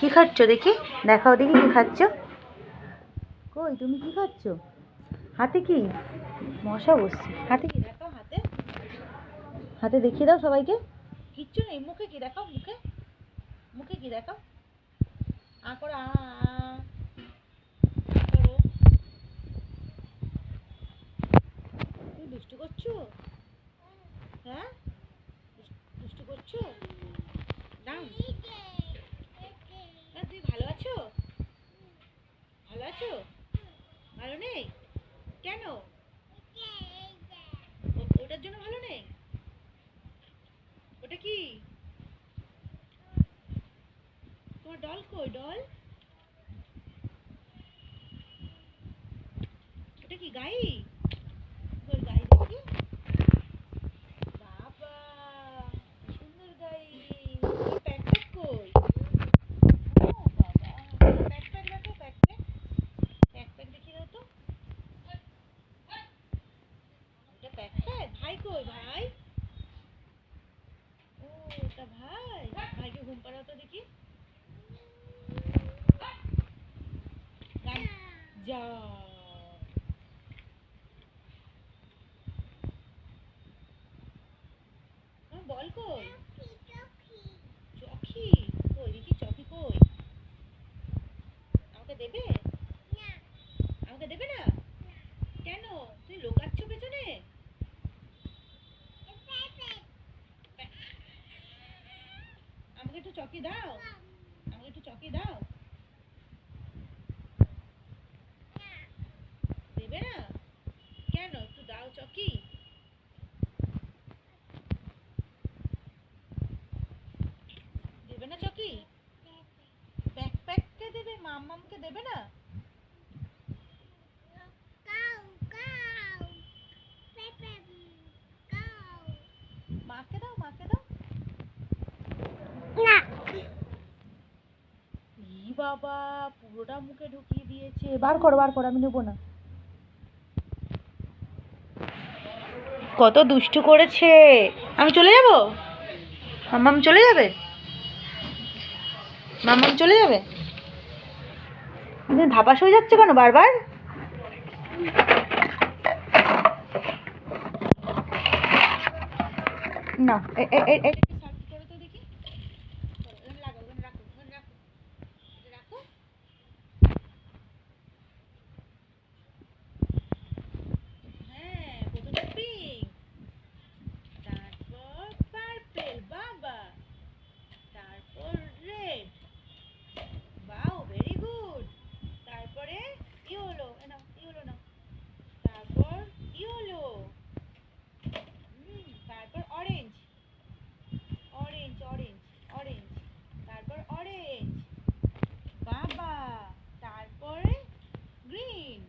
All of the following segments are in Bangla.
কি খাচ্ছ দেখি? দেখাও দেখি কি খাচ্ছ। কই তুমি কি খাচ্ছ? হাতে কি? মশা বসছে। হাতে কি? দেখাও হাতে। হাতে দেখিয়ে দাও সবাইকে। কিচ্ছু নেই মুখে কি দেখাও মুখে? মুখে কি দেখাও? আ করো আ তুমি দুষ্টু করছ? হ্যাঁ? দুষ্টু করছ? দাম তুমি ভালো আছো? ভালো আছো? ভালো নেই? কেন? ওটার জন্য ভালো নেই? ওটা কি? তোমার ডল কই ডল ওটা কি, গাই কই গাই দেখি বাবা কি সুন্দর গাই ওর প্যাক প্যাক কই ও বাবা প্যাক প্যাক দেখো প্যাক প্যাক প্যাক প্যাক দেখিয়ে দাও তো এটা প্যাক প্যাক ভাই কই ভাই ও এটা ভাই। ভাইকে ঘুম পাড়াও দেখি। গান যা আমার বল কই চকি কই দেখি চকি কই আমাকে দেবে আমাকে দেবে না কেন তুই লোকাচ্ছ পেছনে আমাকে একটু চকি দাও। আমাকে একটু চকি দাও। দেবে না? কেন? একটু দাও চকি। দেবে না চকি? ব্যাকপ্যাককে দেবে? মাম্মামকে দেবে না মাকে দাও মাকে দাও ই বাবা, পুরোটা মুখে ঢুকিয়ে দিয়েছে। বার করো বার করো, আমি নেব না। কত দুষ্টু করেছে। আমি চলে যাব? মাম্মাম চলে যাবে? মাম্মাম চলে যাবে? ধাপাস হয়ে যাচ্ছে কেন বারবার? না এ এ এ এ করো তো দেখি লাগাও ওখানে রাখো ওখানে রাখো এটা রাখো হ্যাঁ প্রথমে পিঙ্ক তারপর পার্পেল বাবা তারপর রেড বাও ভেরি গুড তারপরে ইয়েলো না ইয়েলো না তারপর ইয়েলো হুম তারপর অরেঞ্জ অরেঞ্জ অরেঞ্জ অরেঞ্জ তারপর অরেঞ্জ বাবা তারপরে গ্রিন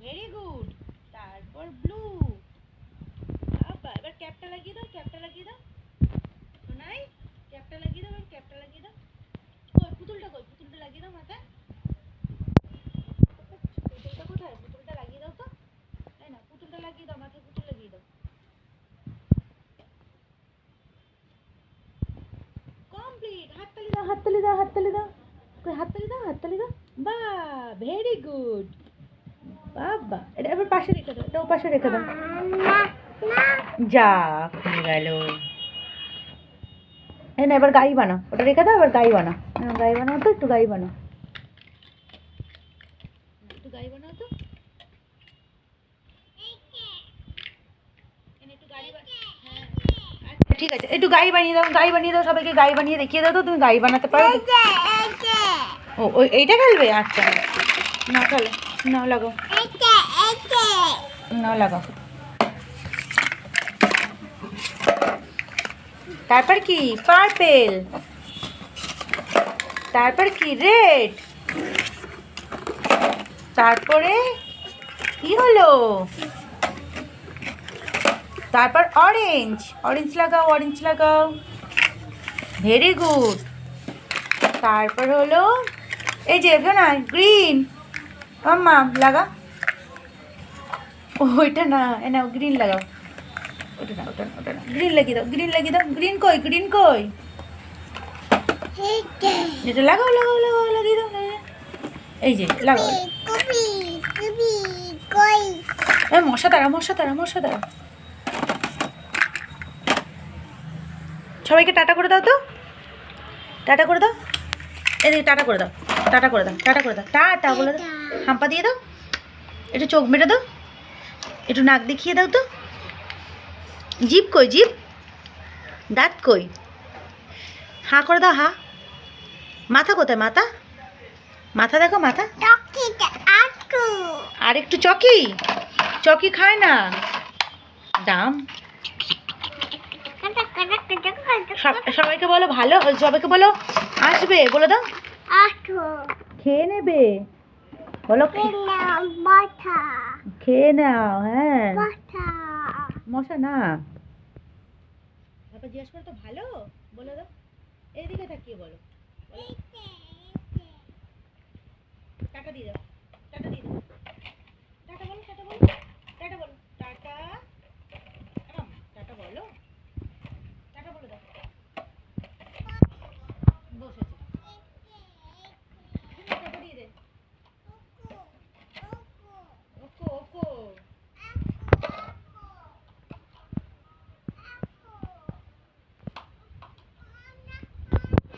ভেরি গুড তারপর ব্লু বাবা এবার ক্যাপটা লাগিয়ে দাও ক্যাপটা লাগিয়ে দাও শোনাই ক্যাপটা লাগিয়ে দাও এবার ক্যাপটা লাগিয়ে দাও কই পুতুলটা কই পুতুলটা লাগিয়ে দাও মাথায় পুতুলটা কোথায় পুতুলটা লাগিয়ে দাও তো তাই না পুতুলটা লাগিয়ে দাও মাথায় পুতুল লাগিয়ে দাও কমপ্লিট হাততালি দাও হাততালি দাও কই হাততালি দাও। হাততালি গুড এবার গাই বানাও। ওটা রেখে দাও এবার গাই বানাও। হ্যাঁ, গাই বানাও তো একটু গাই বানাও। একটু গাই বানাও তো। একটু গাড়ি বা-। আচ্ছা, ঠিক আছে। একটু গাই বানিয়ে দাও গাই বানিয়ে দাও সবাইকে গাই বানিয়ে দেখিয়ে দাও তো তুমি গাই বানাতে পারো? ও ওই এইটা খেলবে আচ্ছা। না খেলে নাও লাগাও। নাও লাগাও। তারপর কি? পার্পেল। তারপর কি? রেড। তারপরে কি হলো? তারপর অরেঞ্জ অরেঞ্জ লাগাও অরেঞ্জ লাগাও। ভেরি গুড তারপর হলো এই যে না গ্রিন মাম্মা লাগা। ওইটা না এ নাও গ্রিন লাগাও। ওটা না ওটা না ওটা না গ্রিন লাগিয়ে দাও গ্রিন লাগিয়ে দাও। গ্রিন কই গ্রিন কই? এটা লাগাও লাগাও লাগাও লাগিয়ে দাও এই যে লাগাও। মশা তারা মশা তারা মশা তারা সবাইকে টাটা করে দাও তো। টাটা করে দাও। এদিকে টাটা করে দাও। টাটা করে দাও টাটা করে দাও। টাটা বলে দাও। হাম্পা দিয়ে দাও। একটু চোখ মেরে দাও। একটু নাক দেখিয়ে দাও তো। জিপ কই জিপ দাঁত কই? হা করে দাও হা। মাথা কোথায় মাথা? মাথা দেখো মাথা। আর একটু চকি। চকি খায় না। দাম। সবাইকে বলো ভালো সবাইকে বলো আসবে বলে দাও খেয়ে নেবে? বলো খেয়ে নাও হ্যাঁ। মশা না। তারপর জিজ্ঞেস করে তো ভালো? বলে দাও এইদিকে তাকিয়ে বলো। টাটা দিয়ে দাও টাটা দিয়ে দাও।